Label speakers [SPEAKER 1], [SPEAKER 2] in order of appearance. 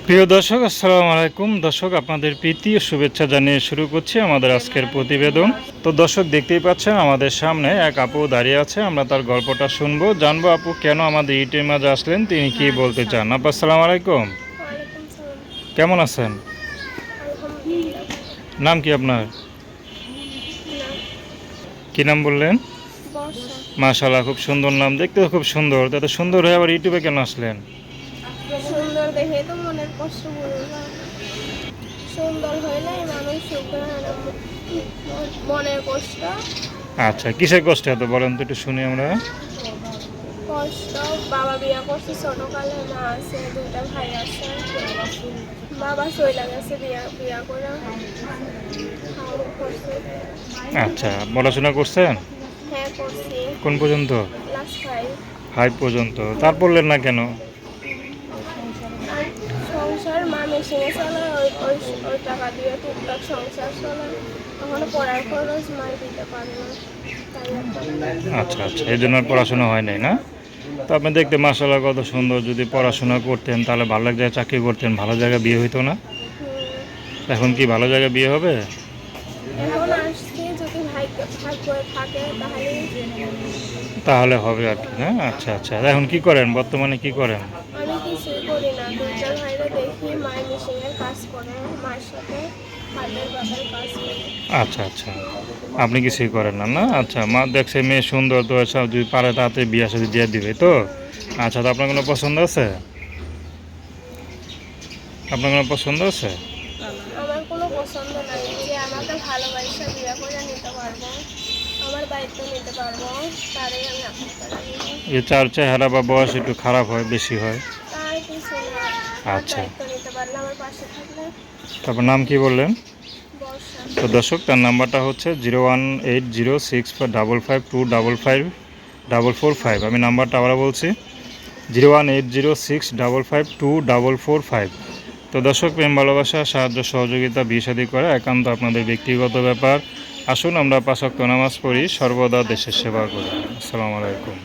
[SPEAKER 1] প্রিয় দর্শক আসসালামু আলাইকুম। দর্শক আপনাদের প্রীতি ও শুভেচ্ছা জানিয়ে শুরু করছি আমাদের আজকের প্রতিবেদন। তো দর্শক দেখতেই পাচ্ছেন আমাদের সামনে এক আপু দাঁড়িয়ে আছে। আমরা তার গল্পটা শুনব। জানব আপু কেন আমাদের ইটের মাঝে আসলেন? তিনি কি বলতে চান? আপু আসসালামু আলাইকুম। কেমন আছেন? নাম কি আপনার? কি নাম বললেন? মাশাল্লাহ খুব সুন্দর নাম। দেখতে খুব সুন্দর। তাতে সুন্দর হয়ে আবার ইউটিউবে কেন আসলেন?
[SPEAKER 2] সুন্দর দেখে তো মনের কষ্ট বলব সুন্দর হইলে মানুষ সুখে মনের কষ্ট।
[SPEAKER 1] আচ্ছা কিসের কষ্ট এত? বলেন তো একটু শুনি আমরা।
[SPEAKER 2] কষ্ট বাবা বিয়া করছে ছোটকালে মা আছে দুইটা ভাই আছে। বাবা চইলা গেছে বিয়া বিয়া করে।
[SPEAKER 1] আচ্ছা পড়াশোনা করছেন?
[SPEAKER 2] হ্যাঁ করছি।
[SPEAKER 1] কোন পর্যন্ত?
[SPEAKER 2] ফাইভ।
[SPEAKER 1] ফাইভ পর্যন্ত। তার পড়লেন না কেন
[SPEAKER 2] আর সংসার মা মেশিনে ওই ওই ওই টাকা দিয়ে টুকটাক সংসার পড়ার খরচ মা দিতে পারে না।
[SPEAKER 1] আচ্ছা আচ্ছা। এই জন্য পড়াশোনা হয় নাই না? তো আপনি দেখতে মাসাল্লাহ কত সুন্দর। যদি পড়াশোনা করতেন তাহলে ভালো জায়গায় চাকরি করতেন ভালো জায়গায় বিয়ে হইতো না? এখন কি ভালো জায়গায় বিয়ে হবে?
[SPEAKER 2] তাহলে
[SPEAKER 1] হবে আর কি হ্যাঁ আচ্ছা আচ্ছা। এখন কি করেন? বর্তমানে কি করেন?
[SPEAKER 2] সাথে
[SPEAKER 1] আচ্ছা আচ্ছা। আপনি কিছুই করেন না না? আচ্ছা মা দেখছে মেয়ে সুন্দর তো সব যদি পারে তাতে বিয়ে সাথে দিয়ে দিবে তো? আচ্ছা তো আপনার কোনো পছন্দ আছে? আপনার কোনো পছন্দ আছে?
[SPEAKER 2] আমার কোনো পছন্দ নাই যে আমাকে ভালোবাসা বিয়ে করে নিতে পারব আমার দায়িত্ব নিতে পারব তারই আমি আপনাকে
[SPEAKER 1] যে চার চেহারা বা বয়স একটু খারাপ হয় বেশি হয়। আচ্ছা। তারপর নাম কি বললেন? তো দর্শক তার নাম্বারটা হচ্ছে zero one eight zero six double five two double five double four five. আমি নাম্বারটা আবার বলছি zero one eight zero six double five two double four five. তো দর্শক প্রেম ভালোবাসা সাহায্য সহযোগিতা বিয়ে করা একান্ত আপনাদের ব্যক্তিগত ব্যাপার। আসুন আমরা পাশক্ত নামাজ পড়ি। সর্বদা দেশের সেবা করি। আসসালামু আলাইকুম।